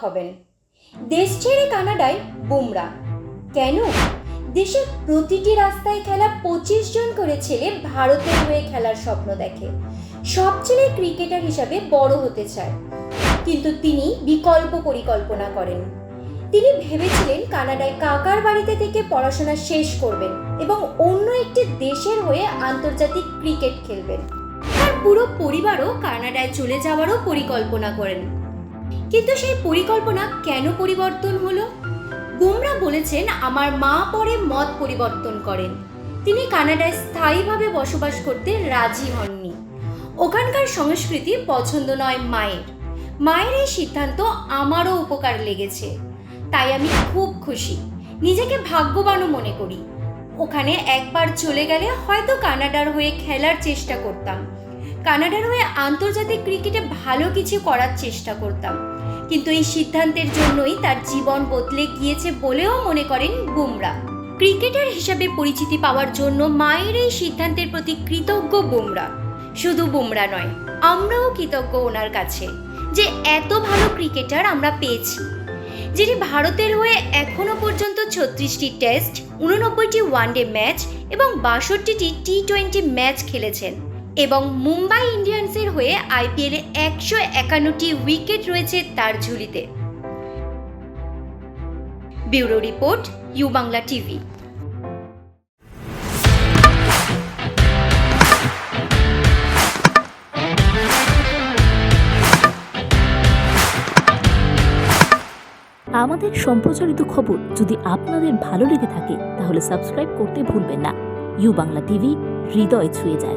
হবেন। দেশ ছেড়ে কানাডায় বুমরা। কেন? দেশের প্রতিটি রাস্তায় খেলা পঁচিশ জন করে ছেলে ভারতের হয়ে খেলার স্বপ্ন দেখে। সব ছেলে ক্রিকেটার হিসাবে বড় হতে চায়। কিন্তু তিনি বিকল্প পরিকল্পনা করেন। তিনি ভেবেছিলেন কানাডায় কাকার বাড়িতে থেকে পড়াশোনা শেষ করবেন এবং অন্য একটি দেশের হয়ে আন্তর্জাতিক ক্রিকেট খেলবেন। তার পুরো পরিবারও কানাডায় চলে যাওয়ারও পরিকল্পনা করেন। কিন্তু সেই পরিকল্পনা কেন পরিবর্তন হলো? বুমরা বলেছেন, আমার মা পরে মত পরিবর্তন করেন। তিনি কানাডায় স্থায়ীভাবে বসবাস করতে রাজি হননি। ওখানকার সংস্কৃতি পছন্দ নয় মায়ের। মায়ের এই সিদ্ধান্ত আমারও উপকার লেগেছে। তাই আমি খুব খুশি। নিজেকে ভাগ্যবানও মনে করি। ওখানে একবার চলে গেলে হয়তো কানাডার হয়ে খেলার চেষ্টা করতাম। কানাডার হয়ে আন্তর্জাতিক ক্রিকেটে ভালো কিছু করার চেষ্টা করতাম। কিন্তু এই সিদ্ধান্তের জন্যই তার জীবন বদলে গিয়েছে বলেও মনে করেন বুমরা। ক্রিকেটার হিসাবে পরিচিতি পাওয়ার জন্য মায়ের এই সিদ্ধান্তের প্রতি কৃতজ্ঞ বুমরা। শুধু বুমরা নয়, আমরাও কৃতজ্ঞ ওনার কাছে যে এত ভালো ক্রিকেটার আমরা পেয়েছি। যিনি ভারতের হয়ে এখনও পর্যন্ত ছত্রিশটি টেস্ট, উননব্বইটি ওয়ানডে ম্যাচ এবং বাষট্টিটি টি টোয়েন্টি ম্যাচ খেলেছেন। এবং মুম্বাই ইন্ডিয়ান্সের হয়ে আইপিএলে একশো একান্নটি উইকেট রয়েছে তার ঝুলিতে। Bureau report U Bangla TV. আমাদের সম্প্রচারিত খবর যদি আপনাদের ভালো লেগে থাকে, তাহলে সাবস্ক্রাইব করতে ভুলবেন না। ইউ বাংলা টিভি, হৃদয় ছুঁয়ে যায়।